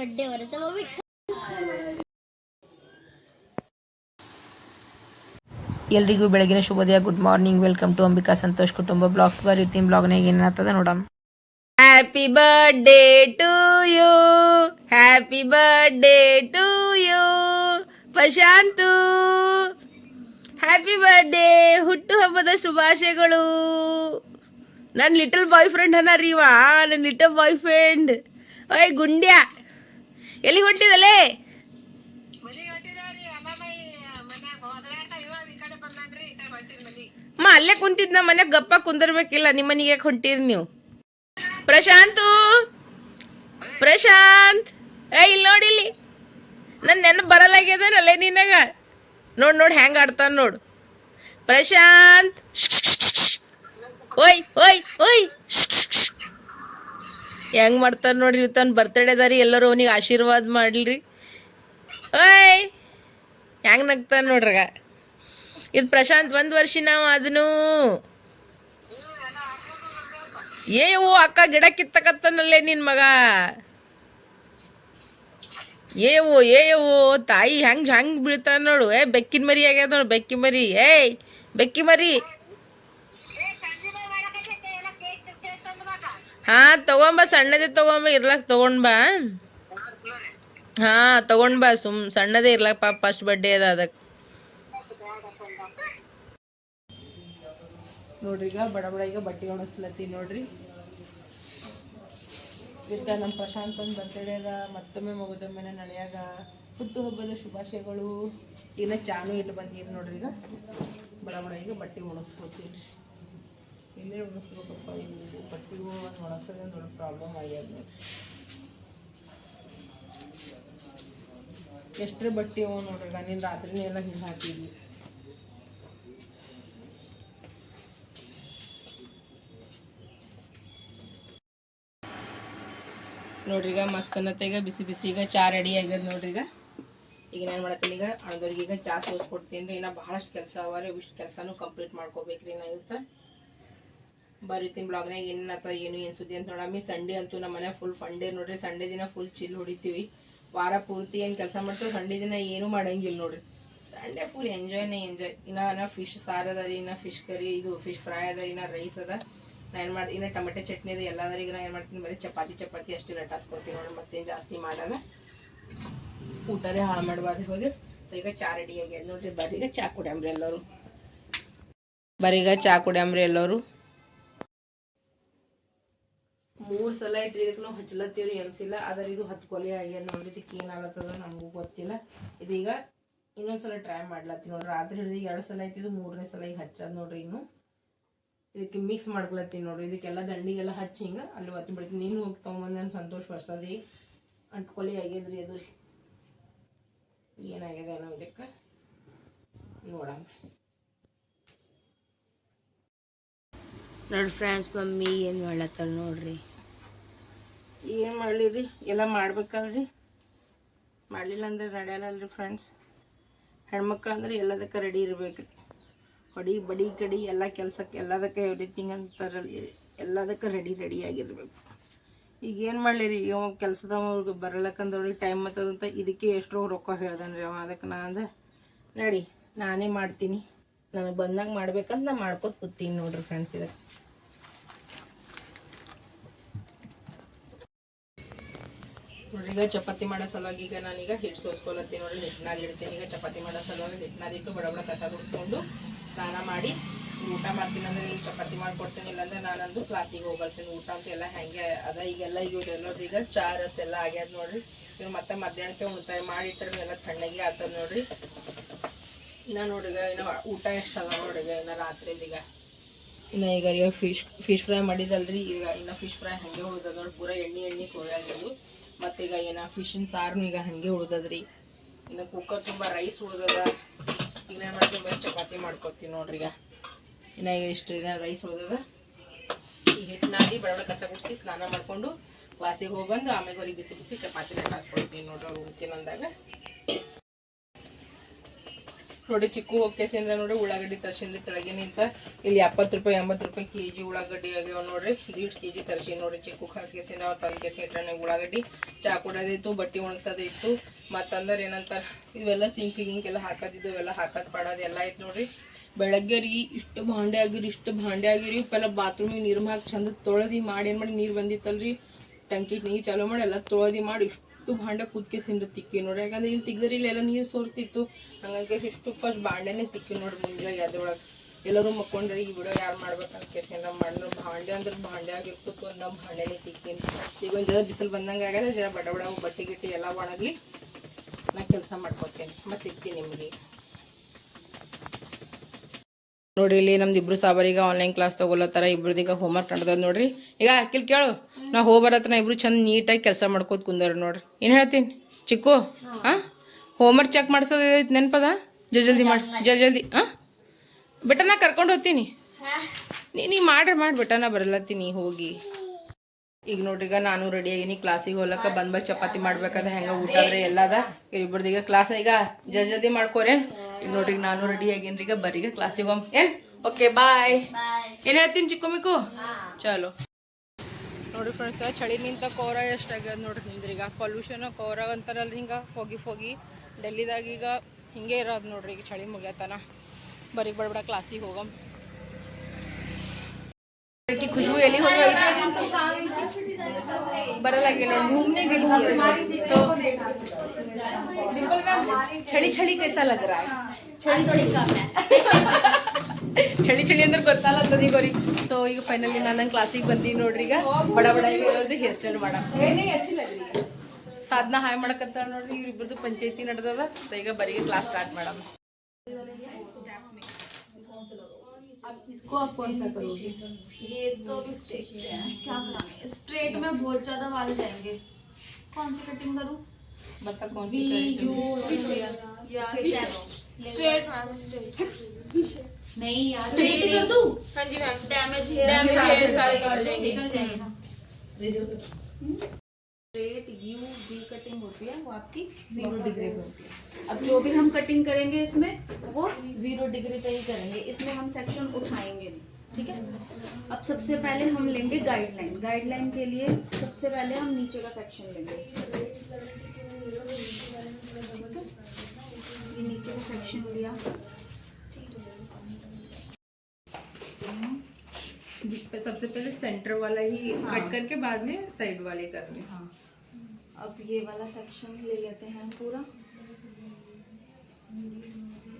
ಬಡ್ಡೆ ಬರುತ್ತೆ ಹೋಗ್ಬಿಟ್ಟು ಎಲ್ರಿಗೂ ಬೆಳಗಿನ ಶುಭೋದಯ good morning welcome to Ambika Santosh ಕುಟುಂಬ ಬ್ಲಾಗ್ಸ್ ಬರೀತೀನಿ ಬ್ಲಾಗ್ನಾಗ ಏನಾಗ್ತದ ನೋಡಮ್ happy birthday to you happy birthday to you Prashant happy birthday ಹುಟ್ಟು ಹಬ್ಬದ ಶುಭಾಶಯಗಳು. ನನ್ನ ಲಿಟಲ್ ಬಾಯ್ ಫ್ರೆಂಡ್ ಅನ್ನ ರೀವಾ. ನನ್ನ ಲಿಟಲ್ ಬಾಯ್ ಫ್ರೆಂಡ್ ಓಯ್ ಗುಂಡ್ಯ. ಎಲ್ಲಿಗೆ ಹೊಂಟಿದಲೇ? ಅಮ್ಮ ಅಲ್ಲೇ ಕುಂತಿದ್ ನಮ್ಮ ಮನೆಗೆ ಗಪ್ಪ ಕುಂದರ್ಬೇಕಿಲ್ಲ ನಿಮ್ಮ ಮನೆಗೆ ಯಾಕೆ ಹೊಂಟಿರಿ ನೀವು? ಪ್ರಶಾಂತು! ಪ್ರಶಾಂತ್! ಏ ಇಲ್ಲಿ ನೋಡಿ ಇಲ್ಲಿ. ನನ್ನ ನೆನಪು ಬರಲಾಗ್ಯದಲ್ಲ ನಿನಗ? ನೋಡ್ ನೋಡ್ ಹೆಂಗ್ ಆಡ್ತಾನೆ ನೋಡು. ಪ್ರಶಾಂತ್! ಓಯ್ ಓಯ್ ಓಯ್! ಹೆಂಗ್ ಮಾಡ್ತಾನ ನೋಡ್ರಿ ಇವತ್ತನ ಬರ್ತಡೇ ಅದಾರಿ ಎಲ್ಲರೂ ಅವನಿಗೆ ಆಶೀರ್ವಾದ ಮಾಡ್ಲಿ ಓಯ್! ಹೆಂಗ್ ನಗ್ತಾನ ನೋಡ್ರಗ ಇದು ಪ್ರಶಾಂತ್ ಒಂದ್ ವರ್ಷ ನಾವು ಅದನ್ನು ಓ ಅಕ್ಕ ಗಿಡ ಕಿತ್ತಕತ್ತನಲ್ಲೇ ನಿನ್ ಮಗ. ಏವು ಏವು ತಾಯಿ ಹೆಂಗ್ ಹೆಂಗ್ ಬೀಳ್ತಾನ ನೋಡು. ಏ, ಬೆಕ್ಕಿನ ಮರಿ ಆಗ್ಯದ ನೋಡು ಬೆಕ್ಕಿ ಮರಿ. ಏಯ್ ಬೆಕ್ಕಿ ಮರಿ. ಹಾ, ತಗೊಂಬ, ಸಣ್ಣದೇ ತಗೊಂಬ, ಇರ್ಲಾಕ್ ತಗೊಂಡ್ಬ ಹಾ, ತಗೊಂಡ್ ಬಾ, ಸುಮ್ ಸಣ್ಣದೇ ಇರ್ಲಾಕ್, ಪಾಪ ಫಸ್ಟ್ ಬರ್ಡೆ ಅದ ಅದಕ್ಕೆ ನೋಡ್ರಿ, ಈಗ ಬಡ ಬಡ ಈಗ ಬಟ್ಟೆ ಒಣಸ್ಲತ್ತಿ ನೋಡ್ರಿ. ವಿದ್ದ ನಮ್ಮ ಪ್ರಶಾಂತನ್ ಬರ್ತಡೇ ಅದ, ಮತ್ತೊಮ್ಮೆ ಮಗದೊಮ್ಮೆನೆ ನಡೆಯಾಗ ಹುಟ್ಟು ಹಬ್ಬದ ಶುಭಾಶಯಗಳು. ಈಗ ಚಾನು ಇಟ್ಟು ಬಂದೀರಿ ನೋಡ್ರಿ ಈಗ. ಬಡ ಬಡ ಈಗ ಬಟ್ಟೆ ಒಣಗಿಸ್ಕೊತೀನಿ ಎಲ್ಲೇ ಒಣಗಿಸ್ಬೇಕಪ್ಪ ಇವು ಬಟ್ಟೆಗೂ ಒಂದು ದೊಡ್ಡ ಪ್ರಾಬ್ಲಮ್ ಆಗ್ಯದ ಎಷ್ಟು ಎಷ್ಟೇ ಬಟ್ಟೆ ಅವ ನೋಡ್ರಿ ನೀನು ರಾತ್ರಿನೇ ಎಲ್ಲ ಹಿಂಗೆ ಹಾಕಿದ್ವಿ. ನೋಡ್ರಿ ಈಗ ಮಸ್ತನತೆಗ ಬಿಸಿ ಬಿಸಿ, ಈಗ ಚಾ ರೆಡಿ ಆಗ್ಯದ ನೋಡ್ರಿ ಈಗ. ಈಗ ಮಾಡತ್ತೀನಿ, ಈಗ ಅಣದವ್ರಿಗೆ ಈಗ ಚಾ ಸೋಸ್ಕೊಡ್ತೀನಿ ರೀ. ಇನ್ನ ಬಹಳಷ್ಟು ಕೆಲಸ ಅವ ರೀ ಇಷ್ಟು ಕೆಲಸನೂ ಕಂಪ್ಲೀಟ್ ಮಾಡ್ಕೋಬೇಕ್ರಿ ನಾ ಇವತ್ತು. ಬರೀತೀನಿ ಬ್ಲಾಗ್ನಾಗ ಏನಾತ ಏನು ಏನು ಸುದ್ದಿ ಅಂತ ನೋಡಮ್ಮಿ. ಸಂಡೇ ಅಂತೂ ನಮ್ಮ ಮನೆ ಫುಲ್ ಫಂಡೇ ನೋಡ್ರಿ. ಸಂಡೇ ದಿನ ಫುಲ್ ಚಿಲ್ ಹೊಡಿತೀವಿ. ವಾರ ಪೂರ್ತಿ ಏನು ಕೆಲಸ ಮಾಡ್ತೀವಿ ಸಂಡೇ ದಿನ ಏನೂ ಮಾಡಂಗಿಲ್ಲ ನೋಡ್ರಿ. ಸಂಡೇ ಫುಲ್ ಎಂಜಾಯ್ನೇ ಎಂಜಾಯ್ ಇನ್ನ ಫಿಶ್ ಸಾರು ಅದ ರೀ, ಇನ್ನ ಫಿಶ್ ಕರಿ ಇದು ಫಿಶ್ ಫ್ರೈ ಅದ ಇನ್ನ ರೈಸ್ ಅದ. ನಾ ಏನು ಮಾಡಿ ಇನ್ನು ಟೊಮೆಟೊ ಚಟ್ನಿ ಅದು, ಎಲ್ಲ ಅದ ಈಗ ನಾ ಏನು ಮಾಡ್ತೀನಿ ಬರೀ ಚಪಾತಿ ಚಪಾತಿ ಅಷ್ಟೇ ಲಟಾಸ್ಕೊತೀನಿ ನೋಡಿ ಮತ್ತೇನು ಜಾಸ್ತಿ ಮಾಡಲ್ಲ. ಊಟನೇ ಹಾಳು ಮಾಡಬಾರ್ದು ಹೋದ್ರೆ. ಈಗ ಚಾ ರೆಡಿ ಆಗ್ಯದ ನೋಡ್ರಿ. ಬರೀಗ ಚಾ ಕುಡಿಯಮ್ರಿ ಎಲ್ಲರೂ. ಬರೀಗ ಚಾ ಕುಡಿಯಂಬ್ರಿ ಎಲ್ಲರೂ. ಮೂರು ಸಲ ಐತ್ರಿ ಇದಕ್ಕೆ ನಾವು ಹಚ್ಲತ್ತೀವ್ರಿ ಎನ್ಸಿಲ್ಲ ಆದ್ರೆ ಇದು ಹತ್ತು ಕೊಲೆ ಆಗ್ಯದ ನೋಡ್ರಿ ಇದಕ್ಕೆ ಏನಾಗತ್ತದ ನಮಗೂ ಗೊತ್ತಿಲ್ಲ. ಇದೀಗ ಇನ್ನೊಂದ್ಸಲ ಟ್ರೈ ಮಾಡ್ಲತ್ತಿ ನೋಡ್ರಿ. ಆದ್ರೆ ಹಿಡಿದು ಎರಡು ಸಲ ಐತಿ, ಇದು ಮೂರನೇ ಸಲ ಈಗ ಹಚ್ಚದ ನೋಡ್ರಿ ಇನ್ನು. ಇದಕ್ಕೆ ಮಿಕ್ಸ್ ಮಾಡ್ಕೊಳತ್ತೀನಿ ನೋಡ್ರಿ. ಇದಕ್ಕೆಲ್ಲ ದಂಡಿಗೆಲ್ಲ ಹಚ್ಚಿ ಹಿಂಗೆ ಅಲ್ಲಿ ಒತ್ತಿ ಬಿಡ್ತೀನಿ. ನೀನು ಹೋಗಿ ತೊಗೊಂಬಂದು ನಾನು ಸಂತೋಷ ಅಂಟ್ ಕೊಲೆ ಆಗ್ಯದ್ರಿ ಅದು. ರೀ ಏನಾಗ್ಯದ ಏನೋ ಇದಕ್ಕೆ? ನೋಡಮ್ಮ ನೋಡಿ ಫ್ರೆಂಡ್ಸ್ ಮಮ್ಮಿ ಏನು ಮಾಡ್ಲತ್ತಾರ ನೋಡ್ರಿ. ಏನು ಮಾಡಲಿ ರೀ ಎಲ್ಲ ಮಾಡ್ಬೇಕಲ್ರಿ? ಮಾಡಲಿಲ್ಲ ಅಂದ್ರೆ ನಡೆಯಲ್ಲಲ್ರಿ ಫ್ರೆಂಡ್ಸ್ ಹೆಣ್ಮಕ್ಳು ಅಂದ್ರೆ ಎಲ್ಲದಕ್ಕೆ ರೆಡಿ ಇರ್ಬೇಕು ಹೊಡಿ, ಬಡಿ ಕಡಿ ಎಲ್ಲ ಕೆಲಸಕ್ಕೆ ಎಲ್ಲದಕ್ಕೆ ಎವ್ರಿಥಿಂಗ್ ಅಂತಾರಲ್ಲ ಎಲ್ಲದಕ್ಕೆ ರೆಡಿ ರೆಡಿ ಆಗಿರ್ಬೇಕು. ಈಗ ಏನು ಮಾಡಲಿರಿ? ಈಗ ಇವ ಕೆಲಸದವ್ರಿಗೆ ಬರಲಕ್ಕಂದವ್ರಿಗೆ ಟೈಮ್ ಮತ್ತದಂತ ಇದಕ್ಕೆ ಎಷ್ಟೋ ರೊಕ್ಕ ಹೇಳ್ದನ್ರಿ ಅವ. ಅದಕ್ಕೆ ನಾ ಅಂದೆ, ನಡಿ, ನಾನೇ ಮಾಡ್ತೀನಿ. ನನಗೆ ಬಂದಾಗ ಮಾಡ್ಬೇಕಂತ ನಾ ಮಾಡ್ಕೊತ ಕೂತೀನಿ ನೋಡ್ರಿ ಫ್ರೆಂಡ್ಸ್ ಇದಕ್ಕೆ. ನೋಡ್ರಿ, ಈಗ ಚಪಾತಿ ಮಾಡೋ ಸಲುವಾಗಿ ಈಗ ನಾನೀಗ ಹಿಟ್ಟು ಸೋಸ್ಕೊಳತ್ತೀನಿ ನೋಡ್ರಿ ಹಿಟ್ಟನಾದ್ ಇಡ್ತೀನಿ. ಈಗ ಚಪಾತಿ ಮಾಡೋ ಸಲುವಾಗಿ ಹಿಟ್ಟನಾದಿಟ್ಟು ಬಡ ಬಡ ಕಸ ಗುಡಿಸ್ಕೊಂಡು ಸ್ನಾನ ಮಾಡಿ ಊಟ ಮಾಡ್ತೀನಿ ಅಂದ್ರೆ ಇಲ್ಲಿ ಚಪಾತಿ ಮಾಡ್ಕೊಡ್ತೀನಿ. ಇಲ್ಲಾಂದ್ರೆ ನಾನಂದು ಕ್ಲಾಸಿಗೆ ಹೋಗ್ಬರ್ತೀನಿ. ಊಟ ಅಂತ ಎಲ್ಲ ಹೆಂಗೆ ಅದ, ಈಗೆಲ್ಲ ಈಗ ಎಲ್ಲೋದು ಈಗ ಚಾ ರಸ ಎಲ್ಲ ಆಗ್ಯಾದ ನೋಡ್ರಿ. ಇವ್ರು ಮತ್ತೆ ಮಧ್ಯಾಹ್ನಕ್ಕೆ ಉಳಿತಾಯ ಮಾಡಿಟ್ರೆ ಎಲ್ಲ ತಣ್ಣಗೆ ಆಗ್ತದ ನೋಡ್ರಿ. ಇನ್ನ ನೋಡಿಗ ಇನ್ನು ಊಟ ಎಷ್ಟು ಅದ ಇನ್ನು ಇನ್ನ ಈಗ. ಇನ್ನು ಈಗ ಈಗ ಫಿಶ್ ಫಿಶ್ ಫ್ರೈ ಮಾಡಿದಲ್ರಿ. ಈಗ ಇನ್ನು ಫಿಶ್ ಫ್ರೈ ಹಾಗೆ ಉಳ್ದದ ನೋಡಿ, ಪೂರ ಎಣ್ಣೆ ಎಣ್ಣೆ ಸೋಯಾಗಿದ್ದು ಮತ್ತು ಈಗ ಏನು ಫಿಶಿನ ಸಾರು ಈಗ ಹಾಗೆ ಉಳ್ದದ್ರಿ. ಇನ್ನು ಕುಕ್ಕರ್ ತುಂಬ ರೈಸ್ ಉಳ್ದದ. ಈಗ ನಾನು ತುಂಬ ಚಪಾತಿ ಮಾಡ್ಕೊತೀನಿ ನೋಡ್ರಿ ಈಗ. ಇನ್ನು ಈಗ ಇಷ್ಟು ರೈಸ್ ಉಳ್ದದ. ಈ ಹಿಟ್ಟು ನಾದಿ ಬಡ ಕಸ ಗುಡಿಸಿ ಸ್ನಾನ ಮಾಡಿಕೊಂಡು ಕ್ಲಾಸಿಗೆ ಹೋಗಿ ಬಂದು ಆಮೇಲೆ ಅವ್ರಿಗೆ ಬಿಸಿ ಬಿಸಿ ಚಪಾತಿನ ಕಾಸ್ಕೊಳ್ತೀನಿ ನೋಡ್ರಿ ಅವ್ರು ಉಣ್ತೀನಿ ಅಂದಾಗ. ನೋಡಿ ಚಿಕ್ಕು ಹೋಗ್ಕೇಸಿಂದ್ರ ನೋಡಿ ಉಳ್ಳಾಗಡ್ಡಿ ತರ್ಸಿನ್ರಿ ತೆಳಗೆ ನಿಂತ ಇಲ್ಲಿ ಎಪ್ಪತ್ತು ರೂಪಾಯಿ, ಎಂಬತ್ತು ರೂಪಾಯಿ ಕೆ ಜಿ ಉಳ್ಳಾಗಡ್ಡಿ ಆಗ್ಯಾವ ನೋಡ್ರಿ. ದೀಡ್ ಕೆ ಜಿ ತರ್ಸಿ ನೋಡ್ರಿ ಚಿಕ್ಕು ಖಾಸ್ಗೆಸಿನ ನಾವು ತಂದು ಕೇಸಿ ಇಟ್ರೆ ಉಳ್ಳಾಗಡ್ಡಿ ಚಾ ಕೊಡೋದಿತ್ತು ಬಟ್ಟೆ ಒಣಗಿಸೋದಿತ್ತು. ಮತ್ತಂದ್ರೆ ಏನಂತಾರ, ಇವೆಲ್ಲ ಸಿಂಕ್ ಗಿಂಕ್ ಎಲ್ಲ ಹಾಕೋದಿದ್ದು, ಇವೆಲ್ಲ ಹಾಕೋದು ಪಾಡೋದು ಎಲ್ಲ ಐತೆ ನೋಡ್ರಿ. ಬೆಳಗ್ಗೆ ರೀ ಇಷ್ಟು ಭಾಂಡೆ ಆಗಿರಿ, ಇಷ್ಟು ಭಾಂಡೆ ಆಗಿರಿ. ಪೆಲ್ಲ ಬಾತ್ರೂಮಿಗೆ ನೀರು ಹಾಕಿ ಚಂದ ತೊಳೆದು ಮಾಡಿ, ಏನು ಮಾಡಿ, ನೀರು ಬಂದಿತ್ತಲ್ರಿ. ಟಂಕಿ ನೀರು ಚಾಲೂ ಮಾಡಿ ಎಲ್ಲ ತೊಳೆದು ಮಾಡಿ ಇಷ್ಟು ಭಾಂಡೆ ಭಾಂಡ ಸಿಂದ ತಿಕ್ಕಿ ನೋಡ್ರಿ. ಯಾಕಂದ್ರೆ ಇಲ್ಲಿ ತಿಗ್ದ್ರೆ ಇಲ್ಲೆಲ್ಲ ನೀರು ಸೋರ್ತಿತ್ತು. ಹಂಗಾಗಿ ಇಷ್ಟು ಫಸ್ಟ್ ಭಾಂಡೆನೇ ತಿಕ್ಕಿ ನೋಡ್ರಿ ಮುಂಜಾನೆ ಅದ್ರೊಳಗೆ ಎಲ್ಲರೂ ಮಕ್ಕೊಂಡ್ರಿ, ಈ ವಿಡಿಯೋ ಯಾರು ಮಾಡ್ಬೇಕಂತ ನಮ್ಮ ಮಾಡಿದ್ರು ಭಾಂಡೆ ಅಂದ್ರೆ ಭಾಂಡೆ ಆಗಿರ್ತಿತ್ತು ಒಂದು ಭಾಂಡೆನೇ ತಿಕ್ಕಿನಿ ಈಗ ಒಂದು ಜನ ಬಿಸಿಲು ಬಂದಂಗೆ ಆಗ್ಯಾರ ಜರ ಬಡ ಬಡ ಬಟ್ಟೆ ಗಿಟ್ಟಿ ಎಲ್ಲ ಒಣಗಿ ನಾ ಕೆಲಸ ಮಾಡ್ಕೊತೇನೆ. ಮತ್ತೆ ಸಿಗ್ತೀನಿ ನಿಮಗೆ. ನೋಡ್ರಿ, ಇಲ್ಲಿ ನಮ್ದು ಇಬ್ರು ಸಾಬರಿಗೆ ಆನ್ಲೈನ್ ಕ್ಲಾಸ್ ತಗೊಳತ್ತಾರ ಹೋಮ್ ಹೋಮ್ವರ್ಕ್ ನಡೆದ ನೋಡ್ರಿ. ಈಗ ಅಕ್ಕಿಲ್ ಕೇಳು. ನಾ ಹೋಗ್ಬರತ್ತನ ಇಬ್ರು ಚಂದ ನೀಟಾಗಿ ಕೆಲಸ ಮಾಡ್ಕೋತ ಕುಂದಾರ ನೋಡ್ರಿ. ಏನು ಹೇಳ್ತೀನಿ? ಚಿಕ್ಕು ಹಾಂ ಹೋಮ್ವರ್ಕ್ ಚೆಕ್ ಮಾಡ್ಸೋದು ನೆನಪದ? ಜಲ್ ಜಲ್ದಿ ಮಾಡಿ ಜಲ್ ಜಲ್ದಿ ಹಾಂ ಬೆಟ್ಟ ನಾ ಕರ್ಕೊಂಡು ಹೋಗ್ತೀನಿ. ನೀ ನೀ ಮಾಡ್ರಿ ಮಾಡಿ ಬೆಟ್ಟ ನಾ ಬರಲತ್ತೀನಿ ಹೋಗಿ. ಈಗ ನೋಡ್ರಿ ಈಗ ನಾನು ರೆಡಿ ಆಗೀನಿ ಕ್ಲಾಸಿಗೆ ಹೋಗ್ಲಕ್ಕ ಬಂದ್ ಬಂದ್ ಚಪಾತಿ ಮಾಡ್ಬೇಕಾದ್ರೆ ಹೆಂಗ ಊಟ ಆದ್ರೆ ಎಲ್ಲದ? ಇಬ್ಬರದ್ದು ಈಗ ಕ್ಲಾಸ್ ಈಗ ಜಲ್ದಿ ಜಲ್ದಿ ಮಾಡ್ಕೋರೆ. ಈಗ ನೋಡ್ರಿ ನಾನು ರೆಡಿ ಆಗೇನ್ರಿ ಈಗ ಬರೀಗ ಕ್ಲಾಸಿಗೆ ಹೋಗ್ ಏನ್? ಓಕೆ ಬಾಯ್ ಏನ್ ಹೇಳ್ತೀನಿ ಚಿಕ್ಕಮಿಕು ಚಲೋ. ನೋಡಿ ಫ್ರೆಂಡ್ಸ್ ಚಳಿ ನಿಂತ ಕೋರ ಎಷ್ಟಾಗ್ಯದ ನೋಡ್ರಿ ನಿಂದ್ರಿ ಈಗ ಪೊಲ್ಯೂಷನ್ ಕೋರಾಗ ಅಂತಾರಲ್ಲ ಹಿಂಗೆ ಫೋಗಿ ಫೋಗಿ ಡೆಲ್ಲಿದಾಗ ಈಗ ಹಿಂಗೆ ಇರೋದು ನೋಡ್ರಿ ಈಗ ಚಳಿ ಮುಗಿಯತನ ಬರೀಗ್ ಬಡಬೇಡ ಕ್ಲಾಸಿಗೆ ಹೋಗಮ್ ಖುಷಿ ಎಲ್ಲಿ ಬರಲಾಗಿಲ್ಲ ಸೊ ಚಳಿ ಚಳಿ ಕೈಸಾ ಲಗ್ ರಾ ಚಳಿ ಚಳಿ ಚಳಿ ಚಳಿ ಅಂದ್ರೆ ಗೊತ್ತಲ್ಲ ಗೋರಿ ಸೊ ಈಗ ಫೈನಲಿ ನಾನು ಕ್ಲಾಸಿಗೆ ಬಂದೀನಿ ನೋಡ್ರಿ ಈಗ ಬಡ ಬಡ ಇರೋದು ಹೇರ್ ಸ್ಟೈಲ್ ಮಾಡ ಏನೇ ಹಚ್ಚಿಲ್ಲ ಸಾಧನ ಹಾಯ್ ಮಾಡಕತ್ತಾಳ ನೋಡ್ರಿ ಇವ್ರಿಬ್ರದ್ದು ಪಂಚಾಯತಿ ನಡೆದದ ಸೊ ಈಗ ಬರೀ ಕ್ಲಾಸ್ ಸ್ಟಾರ್ಟ್ ಮಾಡಮ್ इसको आप कौन सा करोगे ये तो भी देखते हैं क्या कराना है स्ट्रेट में बहुत ज्यादा वाल जाएंगे कौन सी कटिंग करूं बता कौन वी सी जो स्ट्रेट मैम स्ट्रेट नहीं यार स्ट्रेट कर दूँ? हाँ जी मैम डैमेज डैमेज सारे निकल स्ट्रेट यू कटिंग होती है वो आपकी ज़ीरो डिग्री पे होती है। अब जो भी हम कटिंग करेंगे इसमें वो ज़ीरो डिग्री पे ही करेंगे। इसमें हम सेक्शन उठाएँगे ठीक है? अब सबसे पहले हम लेंगे गाइडलाइन गाइडलाइन के लिए सबसे पहले हम नीचे का सेक्शन लेंगे। ये नीचे का सेक्शन लिया। सबसे पहले सेंटर वाला ही हाँ। कट करके बाद में साइड वाले करने। हाँ। अब ये वाला सेक्शन ले लेते हैं पूरा।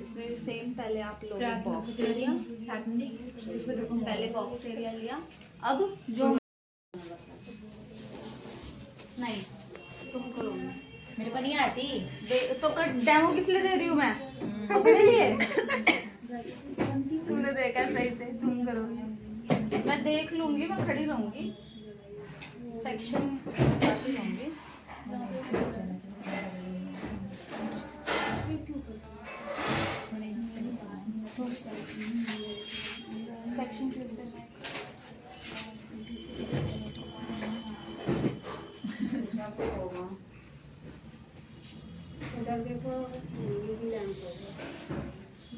इसमें भी सेम पहले आप लोग बॉक्स एरिया पहले बॉक्स एरिया लिया। अब जो नहीं आती। दे, तो कर डेमो किस लिए दे रही हूँ मैं? अपने लिए? तुमने देखा सही से तुम करोगे। मैं देख लूँगी मैं खड़ी रहूँगी। सेक्शन रहूँगी सेक्शन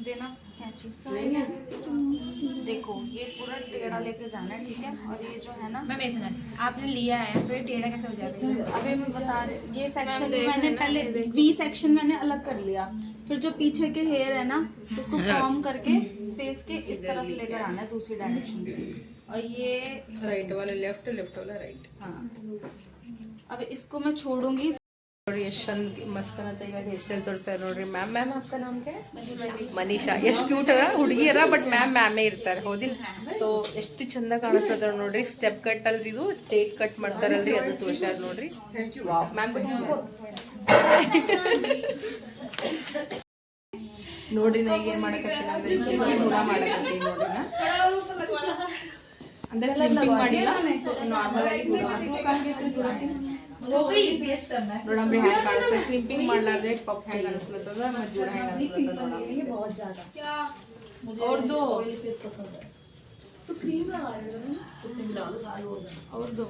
देना कैंची देखो ये पूरा टेढ़ा लेके जाना है ठीक है? और ये जो है ना मैम एक मिनट। आपने लिया है तो ये टेढ़ा कैसे हो जाएगा? अभी मैं बता रही ये सेक्शन मैंने पहले वी सेक्शन मैंने अलग कर लिया। फिर जो पीछे के हेयर है ना उसको कॉम करके फेस के इस तरफ़ लेकर आना है दूसरी डायरेक्शन में और ये राइट वाला लेफ़्ट लेफ़्ट वाला राइट हाँ। अब इसको मैं छोड़ूँगी ನೋಡ್ರಿ ಎಷ್ಟು ಚಂದ ಮಸ್ತ್ ಈಗ ಹೇರ್ ಸ್ಟೈಲ್ ತೋರಿಸ್ತಾರೆ ನೋಡ್ರಿ. ಮ್ಯಾಮ್ ಮ್ಯಾಮ್ ಅಕ್ಕ ನಮಗೆ? ಮನೀಷಾ. ಎಷ್ಟು ಕ್ಯೂಟ್ ಅರ? ಹುಡುಗಿ ಅರ ಬಟ್ ಮ್ಯಾಮ್ ಮ್ಯಾಮೇ ಇರ್ತಾರೆ. ಹೌದಿಲ್ಲ? ಸೊ ಎಷ್ಟು ಚಂದ ಕಾಣಿಸ್ತದ ನೋಡ್ರಿ. ಸ್ಟೆಪ್ ಕಟ್ ಅಲ್ರಿ ಇದು. ಸ್ಟೇಟ್ ಕಟ್ ಮಾಡ್ತಾರಲ್ರಿ ಅದು ತೋರ್ಸ್ಯಾರ ನೋಡ್ರಿ. ಮ್ಯಾಮ್ ನೋಡ್ರಿ ನಾ ಏನ್ ಮಾಡಕತ್ತೀನಿ ಅಂದ್ರೆ ಹುಳ ಮಾಡಕತ್ತೀನಿ ನೋಡ್ರಿ ಅಂದ್ರೆ ಮಾಡಿಲ್ಲ. ನಾರ್ಮಲ್ ಆಗಿ ಹುಳ ಮಾಡ್ತೀನಿ ನೋಡಮ್ರಿ ಹೆಂಗ್ ಕಾಣಿಸ್ತದೆ ಕ್ಲಿಪ್ಪಿಂಗ್ ಮಾಡ್ಲಾರ್ದೆ ಪಪ್ ಹೆಂಗ್ ಅನಿಸ್ಲತ್ತದ ಮತ್ತೆ ಜೂಡ ಹೆಂಗ್ ಅನಿಸ್ಲತ್ತದ ನೋಡಮ್ ಅವ್ರದ್ದು ಅವ್ರದ್ದು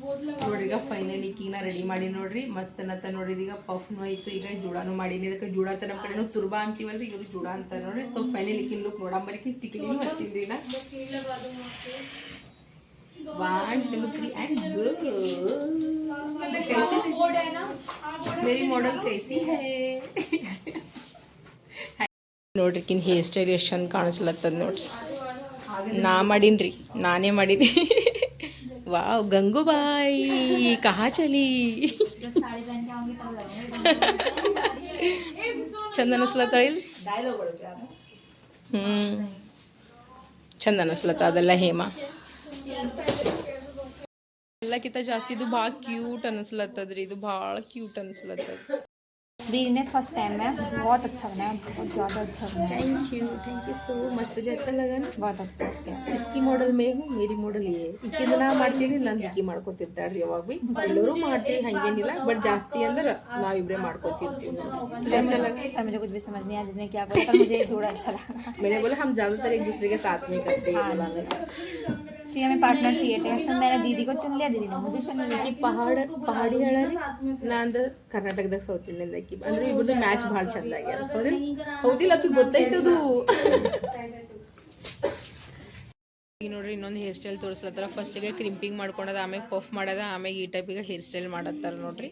ನೋಡ್ರಿ ಈಗ ಫೈನಲಿ ಈಗಿನ ರೆಡಿ ಮಾಡಿ ನೋಡ್ರಿ. ಮಸ್ತ್ ಅನ್ನತ್ತ ನೋಡ್ರಿ ಈಗ ಪಫ್ನು ಆಯ್ತು ಈಗ ಜುಡಾನು ಮಾಡೀನಿ. ಇದಕ್ಕೆ ಜುಡ ಅಂತ ನಮ್ಮ ಕಡೆನೂ ತುರ್ಬಾ ಅಂತೀವಲ್ರಿ ಇವರು ಜುಡ ಅಂತ ನೋಡ್ರಿ. ಸೊ ಫೈನಲ್ ಈಗಿನ ಲುಕ್ ನೋಡಂಬರಿ ತಿಕ್ಲಿನೂ ಹಚ್ಚಿದ್ರಿ ನಾ. ಆ್ಯಂಡ್ ಮಾಡಲ್ ಕೈಸಿ ಹೇ ನೋಡ್ರಿ ಹೇರ್ ಸ್ಟೈಲ್ ಎಷ್ಟು ಚಂದ ಕಾಣಿಸ್ಲತ್ತದ ನೋಡ್ರಿ. ನಾ ಮಾಡೀನಿ ನಾನೇ ಮಾಡೀನಿ. ವಾವ್ ಗಂಗೂಬಾಯಿ ಕಹಾಚಲಿ. ಚಂದ ಅನಿಸ್ಲತ್ತ ಇಲ್ಲಿ? ಹ್ಞೂ ಚಂದ ಅನಿಸ್ಲತ್ತ ಅದೆಲ್ಲ ಹೇಮ. ಎಲ್ಲಕ್ಕಿಂತ ಜಾಸ್ತಿ ಇದು ಭಾಳ ಕ್ಯೂಟ್ ಅನಿಸ್ಲತ್ತದ್ರಿ, ಇದು ಭಾಳ ಕ್ಯೂಟ್ ಅನಿಸ್ಲತ್ತದ. दीदी ने फर्स्ट टाइम में बहुत अच्छा बनाया बहुत ज़्यादा अच्छा बनाया thank you thank you so much तुझे अच्छा लगा ना बहुत अच्छा किया ಇಸ್ಕಿ ಮಾಡೆಲ್ ಮೇ ಹೂ ಮೇರಿ ಮಾಡೆಲ್ ಏ ಈಕಿದ ನಾ ಮಾಡ್ತೀವಿ ನಂದು ಈಕಿ ಮಾಡ್ಕೊತಿರ್ತಾಳ್ರಿ ಯಾವಾಗ ಭೀ ಎಲ್ಲರೂ ಮಾಡ್ತೀವಿ ಹಂಗೇನಿಲ್ಲ ಬಟ್ ಜಾಸ್ತಿ ಅಂದ್ರೆ ನಾವಿಬ್ರೇ ಮಾಡ್ಕೊತಿರ್ತೀವಿ तुझे अच्छा लगा पर मुझे कुछ भी समझ नहीं आया जिसने क्या बोला पर मुझे थोड़ा अच्छा लगा मैंने बोला हम ज्यादातर एक दूसरे के साथ में करते हैं ये वाला में। कि हमें पार्टनर चाहिए थे तो मैंने दीदी को चुन लिया दीदी ने मुझे चुन लिया ಈ ಪಹಾಡ ಪಹಾಡಿ ಹೇಳರಿ ನಾ ಅಂದ ಕರ್ನಾಟಕದಾಗ ಸೌತ್ ಇಂಡಿಯನ್ದಾಗ ಆಕಿ ಅಂದ್ರೆ ಇಬ್ರದ್ದು ಮ್ಯಾಚ್ ಭಾಳ ಚಂದ ಆಗ್ಯಾರ ಹೌದಿಲ್ಲ ಹೌದಿಲ್ಲ ಆಕಿ ಗೊತ್ತೈತದು ಈಗ ನೋಡ್ರಿ ಇನ್ನೊಂದು ಹೇರ್ ಸ್ಟೈಲ್ ತೋರಿಸ್ಲತ್ತಾರ ಫಸ್ಟಿಗೆ ಕ್ರಿಂಪಿಂಗ್ ಮಾಡ್ಕೊಂಡದ ಆಮೇಲೆ ಪಫ್ ಮಾಡದ ಆಮೇಲೆ ಈ ಟೈಪಿಗೆ ಹೇರ್ ಸ್ಟೈಲ್ ಮಾಡತ್ತಾರ ನೋಡ್ರಿ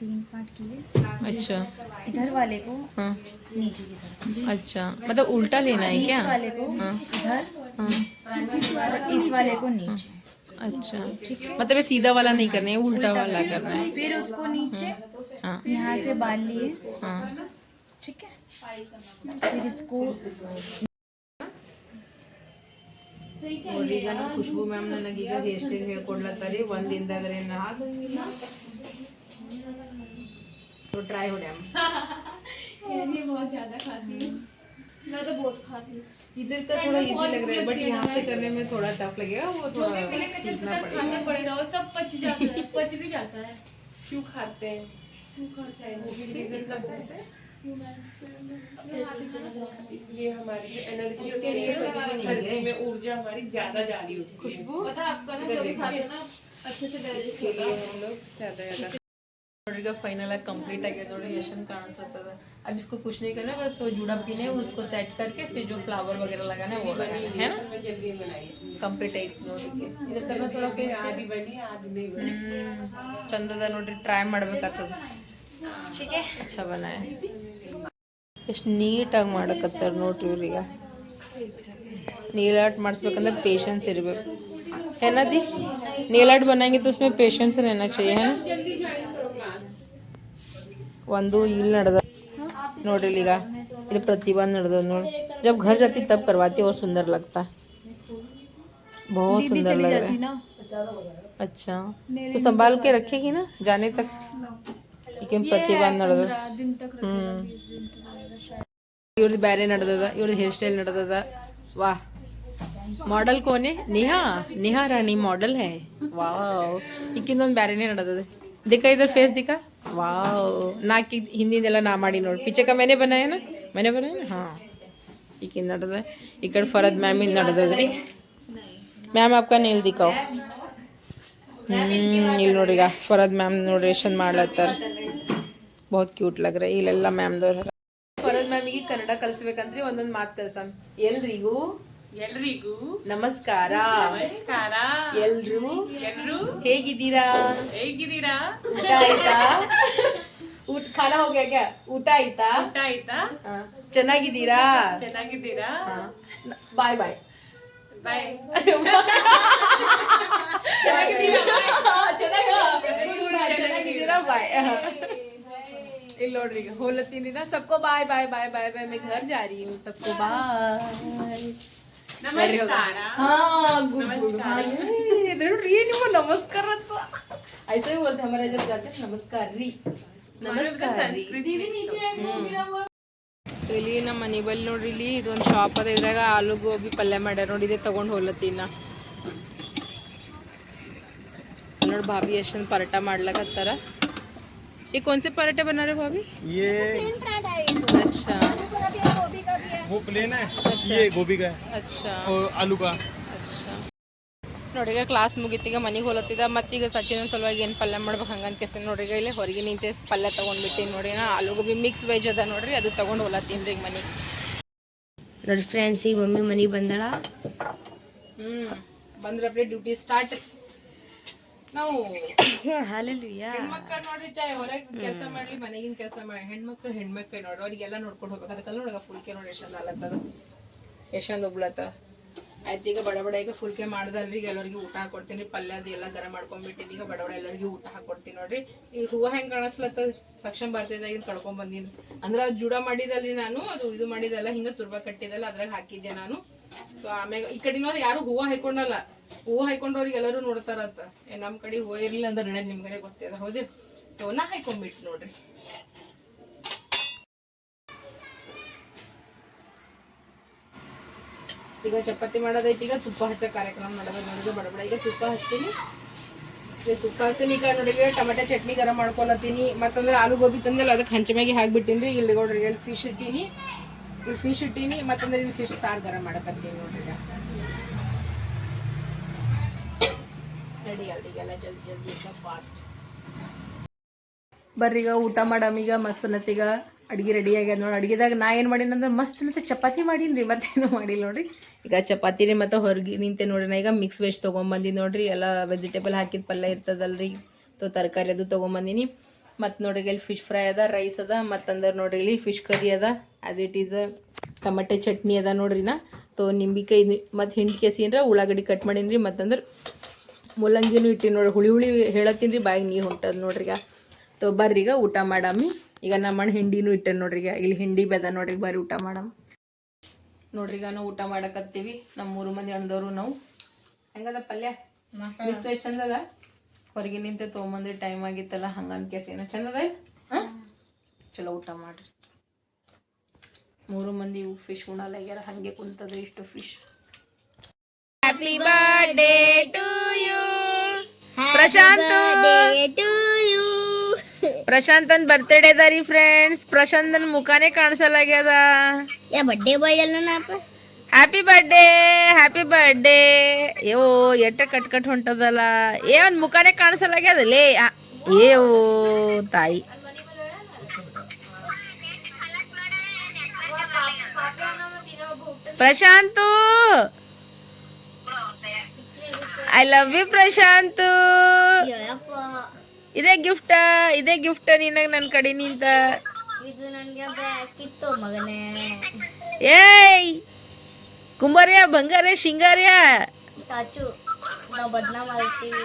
तीन पार्ट किए अच्छा इधर वाले को हाँ नीचे की तरफ अच्छा मतलब उल्टा लेना है क्या इस वाले को हाँ इधर हाँ और इस वाले को नीचे अच्छा मतलब ये सीधा वाला नहीं करना है उल्टा वाला करना है फिर उसको नीचे हाँ यहाँ से बाल लिए हाँ ठीक है फिर इसको ನೋಡ್ರಿ ಈಗ ನಮ್ಮ ಖುಷ್ಬು ಮ್ಯಾಮ್ ನನಗೀಗ ಹೇರ್ ಸ್ಟೈಲ್ ಹೇಳ್ಕೊಡ್ಲತ್ತಾರಿ ಒಂದ್ ದಿನದಾಗರೆ ನಾ ಆಗಂಗಿಲ್ಲ ಸೊ ಟ್ರೈ हो ಡ್ಯಾಮ್ इधर का थोड़ा इजी लग रहा है बट यहाँ से करने में थोड़ा टफ लगेगा वो थोड़ा सीखना पड़ेगा। पड़ेगा वो सब पच जाता है पच भी जाता है। क्यों खाते हैं? इसलिए हमारी जो एनर्जी उसके लिए सर्दी में ऊर्जा हमारी ज़्यादा जा रही होती है। खुशबू? पता आपका ना जो भी खाते हो ना अच्छे से डाइजेस्ट इसके लिए हम लोग ज़्यादा ज़्यादा नोड़ी फैनल कंप्लीट आगे नोड़ी एशन कानसद अब इसको कुछ नहीं करना बस वो जुड़ा पीने उसको सेट करके फिर जो फ्लावर वगैरह लगाना है वो लगाना है ना? कंप्लीट आई नोड़ी इधर करना थोड़ा फेस आधी बनी आधी नहीं चंदद नोड़ी ट्राई ठीक है। अच्छा बनाए नीट आगे नोड़ी नीलाट मे पेशेंस है ना दी? नीलाट बनाएँगे तो उसमें पेशेंस रहना चाहिए है ना? ಒಂದು ಇಲ್ಲಿ ನಡೆದ ನೋಡ್ರಿ ಈಗ ಇಲ್ಲಿ प्रतिबंध ನಡೆದ ನೋಡಿ जब घर जाती तब करवाती और सुंदर लगता बहुत सुंदर लग रहा है अच्छा तो संभाल के रखेगी ना जाने तक लेकिन प्रतिबंध ನಡೆದ ಹ್ಮ್ ಇವ್ರದ್ದು ಬ್ಯಾರೆ ನಡೆದದ ಇವ್ರದ್ದು ಹೇರ್ ಸ್ಟೈಲ್ ನಡೆದದ ವಾಹ್ ಮಾಡೆಲ್ ಕೋನೆ ನೇಹಾ ನೇಹಾ ರಾಣಿ ಮಾಡೆಲ್ ಹೈ ವಾವ್ ಈಕಿಂದೊಂದು ಬ್ಯಾರೆನೇ ನಡೆದದ ದಿಕ್ಕ ಇದ್ರ ಫೇಸ್ ದಿಕ್ಕ ವಾವ್. ನಾಕಿ ಹಿಂದಿಂದೆಲ್ಲ ನಾ ಮಾಡಿ ನೋಡಿ. ಪಿಚಕ ಮನೆ ಬನಾಯನ? ಮನೆ ಬನಾಯನ? ಹಾಂ. ಈಗ ನಡೆದ ಈ ಕಡೆ ಫರದ್ ಮ್ಯಾಮ್ ಇಂದ ನಡೆದದ್ರಿ ಮ್ಯಾಮ್ ಅಪ್ಕ ನಿಲ್ದಿಕಾವ್ ಹ್ಞೂ ಇಲ್ಲಿ ನೋಡ್ರಿ ಈಗ ಫರದ್ ಮ್ಯಾಮ್ ನೋಡ್ರಿ ಎಷ್ಟೊಂದು ಮಾಡ್ಲತ್ತಾರ. ಬಹುತ್ ಕ್ಯೂಟ್ ಲಗ್ರೆ ಇಲ್ಲೆಲ್ಲ ಮ್ಯಾಮ್ದವ್ರ. ಫರದ್ ಮ್ಯಾಮಿಗೆ ಕನ್ನಡ ಕಲಿಸ್ಬೇಕಂದ್ರೆ ಒಂದೊಂದು ಮಾತು ಕಲ್ಸಮ್. ಎಲ್ರಿಗೂ ಎಲ್ರಿಗೂ ನಮಸ್ಕಾರ ನಮಸ್ಕಾರ ಎಲ್ರು ಎಲ್ರು ಹೇಗಿದ್ದೀರಾ ಹೇಗಿದ್ದೀರಾ ಊಟ ಆಯ್ತಾ ಊಟ ಖಾನ ಹೋಗ್ಯಾ ಕ್ಯಾ ಊಟ ಆಯ್ತಾ ಊಟ ಆಯ್ತಾ ಹಾ. ಚೆನ್ನಾಗಿದ್ದೀರಾ ಚೆನ್ನಾಗಿದ್ದೀರಾ ಬಾಯ್ ಬಾಯ್ ಬಾಯ್ ಚೆನ್ನಾಗಿದ್ದೀರಾ ಬಾಯ್ ಇಲ್ಲಿ ನೋಡ್ರಿ ಈಗ ಹೋಲತ್ತೀನಿ ನಾ सबको ಬಾಯ್ ಬಾಯ್ ಬಾಯ್ ಬಾಯ್ ಬಾಯ್ मैं घर जा रही हूँ सबको ಬಾಯ್ ನೋಡ್ರಿ ನಿಮ್ಮ ನಮಸ್ಕಾರ ನಮಸ್ಕಾರ ರೀ. ನಮಸ್ಕಾರ ಇಲ್ಲಿ ನಮ್ಮ ಮನೆ ಬಲ್ಲಿ ನೋಡ್ರಿ ಇಲ್ಲಿ ಇದೊಂದು ಶಾಪ್ ಅದ. ಇದ್ರಾಗ ಆಲೂ ಗೋಬಿ ಪಲ್ಯ ಮಾಡ್ಯಾರ ನೋಡಿ ಇದೇ ತಗೊಂಡು ಹೋಲತ್ತೀನ. ನೋಡಿ ಭಾಭಿ ಎಷ್ಟೊಂದು ಪರೋಟ ಮಾಡ್ಲಕತ್ತಾರ. ಈಗ ಕೊನ್ಸಿ ಪರೋಟ ಬನ್ನಾರ ಭಾಭಿ ಅಚ್ಚಾ. वो प्लेन है ये गोभी का है अच्छा और आलू का अच्छा ನೋಡಿ ಈಗ ಕ್ಲಾಸ್ ಮುಗೀತೀಗ ಮನೆಗೆ ಹೋಲತ್ತಿದ ಮತ್ತೀಗ ಸಚಿನ ಸಲುವಾಗಿ ಏನು ಪಲ್ಯ ಮಾಡ್ಬೇಕು ಹಂಗಂತ ಕೇಸಿ ನೋಡ್ರಿ ಈಗ ಇಲ್ಲಿ ಹೊರಗೆ ನಿಂತೆ ಪಲ್ಯ ತೊಗೊಂಡ್ಬಿಟ್ಟಿನಿ ನೋಡಿ ನಾ ಆಲೂ ಗೋಬಿ ಮಿಕ್ಸ್ ವೆಜ್ ಅದ ನೋಡ್ರಿ ಅದು ತೊಗೊಂಡು ಹೋಲತ್ತೀನಿ ರೀ ಈಗ ಮನೆಗೆ ನೋಡಿ ಫ್ರೆಂಡ್ಸ್ ಈಗ ಮಮ್ಮಿ ಮನೆಗೆ ಬಂದಳ ಹ್ಞೂ ಬಂದ್ರಪ್ಲೆ ಡ್ಯೂಟಿ ಸ್ಟಾರ್ಟ್ ನಾವು ಹೆಣ್ಮಕ್ಳು ನೋಡ್ರಿ ಚಾಯ್ ಹೊರಗೆ ಕೆಲಸ ಮಾಡ್ಲಿ ಮನೆಗಿನ ಕೆಲಸ ಮಾಡಿ. ಹೆಣ್ಮಕ್ಳು ಹೆಣ್ಮಕ್ಳು ನೋಡ್ರಿ ಅವ್ರಿಗೆಲ್ಲ ನೋಡ್ಕೊಂಡು ಹೋಗ್ಬೇಕು. ಅದಕ್ಕೆಲ್ಲ ನೋಡಗ ಫುಲ್ಕೆ ನೋಡಿ ಎಷ್ಟೊಂದು ಅಲತ್ತದ ಎಷ್ಟೊಂದು ಉಬ್ಳತ್ತ ಆಯ್ತು ಈಗ ಬಡ ಬಡ ಈಗ ಫುಲ್ಕೆ ಮಾಡ್ದಲ್ರಿ ಈಗ ಎಲ್ಲರಿಗೂ ಊಟ ಹಾಕೊಡ್ತೀನಿ. ಪಲ್ಯ ಅದು ಎಲ್ಲ ಗರ ಮಾಡ್ಕೊಂಡ್ಬಿಟ್ಟಿನಿ ಈಗ ಬಡ ಬಡ ಎಲ್ಲರಿಗೂ ಊಟ ಹಾಕೊಡ್ತೀನಿ ನೋಡ್ರಿ. ಈಗ ಹೂವು ಹೆಂಗೆ ಕಾಣಿಸ್ಲತ್ತದ ಸಕ್ಷಮ್ ಬರ್ತಿದ್ದಾಗ ಕಳ್ಕೊಂಡ್ ಬಂದೀನಿ. ಅಂದ್ರೆ ಅದು ಜುಡ ಮಾಡಿದಲ್ರಿ ನಾನು ಅದು ಇದು ಮಾಡಿದಲ್ಲ ಹಿಂಗೆ ತುರ್ಬ ಕಟ್ಟಿದಲ್ಲ ಅದ್ರಾಗ ಹಾಕಿದ್ದೆ ನಾನು. ಸೊ ಆಮ್ಯಾಗ ಈ ಕಡಿನವ್ರು ಯಾರು ಹೂವು ಹಾಕೊಂಡಲ್ಲ. ಹೂವು ಹಾಕೊಂಡವ್ರಿಗೆ ಎಲ್ಲರೂ ನೋಡ್ತಾರತ್ತ. ಏ ನಮ್ಮ ಕಡೆ ಹೂವು ಇರಲಿಲ್ಲ ಅಂದ್ರೆ ನಡೆ ನಿಮ್ಗೆ ಗೊತ್ತಿದೆ ಹೌದಿಲ್ಲ? ಸೊ ನಾ ಹಾಕೊಂಡ್ಬಿಟ್ಟು ನೋಡ್ರಿ. ಈಗ ಚಪಾತಿ ಮಾಡೋದೈತಿ, ಈಗ ತುಪ್ಪ ಹಚ್ಚೋ ಕಾರ್ಯಕ್ರಮ ಮಾಡೋದು ನೋಡಿದ್ರೆ ಬಡಬಡ ಈಗ ತುಪ್ಪ ಹಚ್ತೀನಿ. ಈಗ ತುಪ್ಪ ಹಚ್ತೀನಿ. ಈಗ ನೋಡಿದ್ರೆ ಟೊಮೆಟೊ ಚಟ್ನಿ ಗರಂ ಮಾಡ್ಕೊಳತ್ತೀನಿ. ಮತ್ತಂದ್ರೆ ಆಲೂ ಗೋಬಿ ತಂದಲ್ಲ ಅದಕ್ಕೆ ಹಂಚಮ್ಯಾಗೆ ಹಾಕ್ಬಿಟ್ಟಿನಿ ಇಲ್ಲಿ ನೋಡ್ರಿ ಎರಡು ಫಿಶ್ ಇಟ್ಟೀನಿ. ಇಲ್ಲಿ ಫಿಶ್ ಇಟ್ಟೀನಿ, ಮತ್ತಂದ್ರೆ ಇಲ್ಲಿ ಫಿಶ್ ಸಾರು ಗರಂ ಮಾಡಕತ್ತೀನಿ ನೋಡ್ರಿ ಈಗ. ರೆಡಿ ಅವರಿಗೆಲ್ಲ ಜಲ್ದಿ ಜಲ್ದಿ ಫಾಸ್ಟ್ ಬರ್ರಿ ಈಗ ಊಟ ಮಾಡಮೀಗ ಮಸ್ತ್ ಈಗ. ಅಡ್ಗೆ ರೆಡಿ ಆಗ್ಯದ ನೋಡಿ. ಅಡುಗೆದಾಗ ನಾ ಏನು ಮಾಡೀನಂದ್ರೆ ಮಸ್ತ್ ಮತ್ತೆ ಚಪಾತಿ ಮಾಡೀನಿ ರೀ ಮತ್ತೇನು ಮಾಡಿಲ್ಲ ನೋಡ್ರಿ. ಈಗ ಚಪಾತಿ ರೀ ಮತ್ತು ಹೊರಗೆ ನಿಂತೆ ನೋಡ್ರಿ ನಾ ಈಗ ಮಿಕ್ಸ್ ವೆಜ್ ತೊಗೊಂಬಂದಿನಿ ನೋಡಿರಿ. ಎಲ್ಲ ವೆಜಿಟೇಬಲ್ ಹಾಕಿದ ಪಲ್ಯ ಇರ್ತದಲ್ರಿ. ತೋ ತರಕಾರಿ ಅದು ತೊಗೊಂಬಂದಿನಿ. ಮತ್ತು ನೋಡ್ರಿ ಇಲ್ಲಿ ಫಿಶ್ ಫ್ರೈ ಅದ ರೈಸ್ ಅದ ಮತ್ತಂದ್ರೆ ನೋಡ್ರಿ ಇಲ್ಲಿ ಫಿಶ್ ಕರಿ ಅದ. As it is tomato chutney ಅದ ನೋಡ್ರಿ ನಾ. ತೊ ನಿಂಬಿಕಾಯಿ ಮತ್ತು ಹಿಂಡಿ ಅಂದ್ರೆ ಉಳ್ಳಾಗಡ್ಡಿ ಕಟ್ ಮಾಡೀನಿ ರೀ ಮತ್ತಂದ್ರೆ ಮುಲ್ಲಂಗಿನೂ ಇಟ್ಟಿನಿ ನೋಡ್ರಿ ಹುಳಿ ಹುಳಿ ಹೇಳತ್ತೀನಿ ರೀ ಬಾಯಿಗೆ ನೀರು ಹೊಂಟದ ನೋಡ್ರಿ ಈಗ. ತೊ ಬರ್ರಿ ಈಗ ಊಟ ಮಾಡಮ್ಮಿ ಈಗ ನಮ್ಮ ಅಣ್ಣ ಹಿಂಡಿನೂ ಇಟ್ಟೇನೆ ನೋಡ್ರಿ ಈಗ. ಇಲ್ಲಿ ಹಿಂಡಿ ಬೆದ ನೋಡ್ರಿ ಬರ್ರಿ ಊಟ ಮಾಡಮ್. ನೋಡ್ರಿ ಈಗ ನಾವು ಊಟ ಮಾಡಕತ್ತೀವಿ ನಮ್ಮ ಮೂರು ಮಂದಿ ಅಣ್ಣದವ್ರು ನಾವು. ಹೆಂಗದ ಪಲ್ಯ? ಮಿಕ್ಸ್ ಚಂದ ಅದ ಹೊರಗೆ ನಿಂತೆ ತೊಗೊಂಬಂದ್ರಿ ಟೈಮ್ ಆಗಿತ್ತಲ್ಲ ಹಂಗಂತ ಕೇಸ್ ಏನೋ. ಚಂದದ ಹಾಂ? ಚಲೋ ಊಟ ಮಾಡ್ರಿ. ಮೂರು ಮಂದಿ ಫಿಶ್ ಉಣಲಾಗ್ಯಾರ ಹಂಗೆ ಕುಂತದ ಇಷ್ಟು fish happy birthday to you Prashant ಪ್ರಶಾಂತನ್ birthday ಅದ ರೀ ಫ್ರೆಂಡ್ಸ್ ಪ್ರಶಾಂತನ್ ಮುಖಾನೇ ಕಾಣಿಸಲಾಗ್ಯದ ಯಾ ಬಡ್ಡೆ ಬಾಯ್ ಅಲ್ಲ ನಾಪ ಹ್ಯಾಪಿ ಬರ್ಡೇ ಹ್ಯಾಪಿ ಬರ್ಡೇ ಏವೋ ಎಟ್ಟ ಕಟ್ ಕಟ್ ಹೊಂಟದಲ್ಲ ಏ ಒಂದ್ ಮುಖಾನೇ ಕಾಣಿಸಲಾಗ್ಯದ ಲೇ ಆ, ಏವೋ ತಾಯಿ Prashant I love you Prashant ಇದೇ ಗಿಫ್ಟ ಇದೇ ಗಿಫ್ಟ್ ನಿನಗೆ ನನ್ನ ಕಡೆ ನಿಂತ? ಇದು ನನಗೆ ಬೇಕಿತ್ತು ಮಗನೇ. ಏಯ್! ಕುಂಬಾರ್ಯ ಬಂಗಾರ ಶಿಂಗಾರ್ಯ. ತಾಚು ನಾವು ಬದ್ನಾ ಮಾಡ್ತೀವಿ.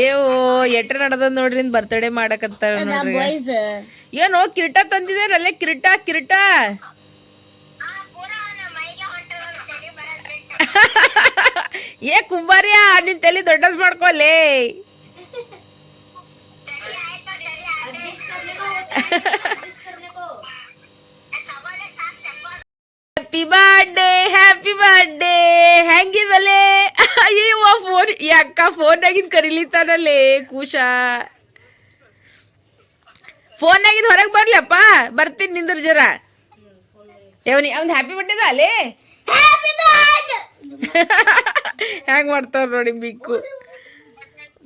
ಏವೋ ಎಟ್ರ ನಡದ ನೋಡ್ರಿ ಬರ್ತಡೇ ಮಾಡಕತ್ತಾರ ನೋಡ್ರಿ. ಏನೋ ತಂದಿದೆ ತಂದಿದಾರಲ್ಲೇ ಕಿರ್ಟ ಕಿರೀಟ. ಏ ಕುಂಬಾರ್ಯ ನಿನ್ ತಲೆ ದೊಡ್ಡದ್ ಮಾಡ್ಕೊಲ್ಲೇ ಹ್ಯಾಪಿ ಬರ್ಡೇ ಹ್ಯಾಪಿ ಬರ್ಡೇ ಹೆಂಗಿದಲೆ ಅಯ್ಯವ್ವ ಫೋನ್ ಈ ಅಕ್ಕ ಫೋನ್ನಾಗಿಂದ ಕರೀಲಿತ್ತಾನಲ್ಲೇ ಕೂಶ ಫೋನ್ನಾಗಿಂದ ಹೊರಗೆ ಬರ್ಲಪ್ಪ ಬರ್ತೀನಿ ನಿಂದ್ರ ಜರ. ಯವನಿ ಅವ್ನ್ ಹ್ಯಾಪಿ ಬರ್ಡೇದ ಅಲ್ಲೇ ಹೆಂಗ್ ಮಾಡ್ತಾರ ನೋಡಿ ಬಿಕ್ಕು.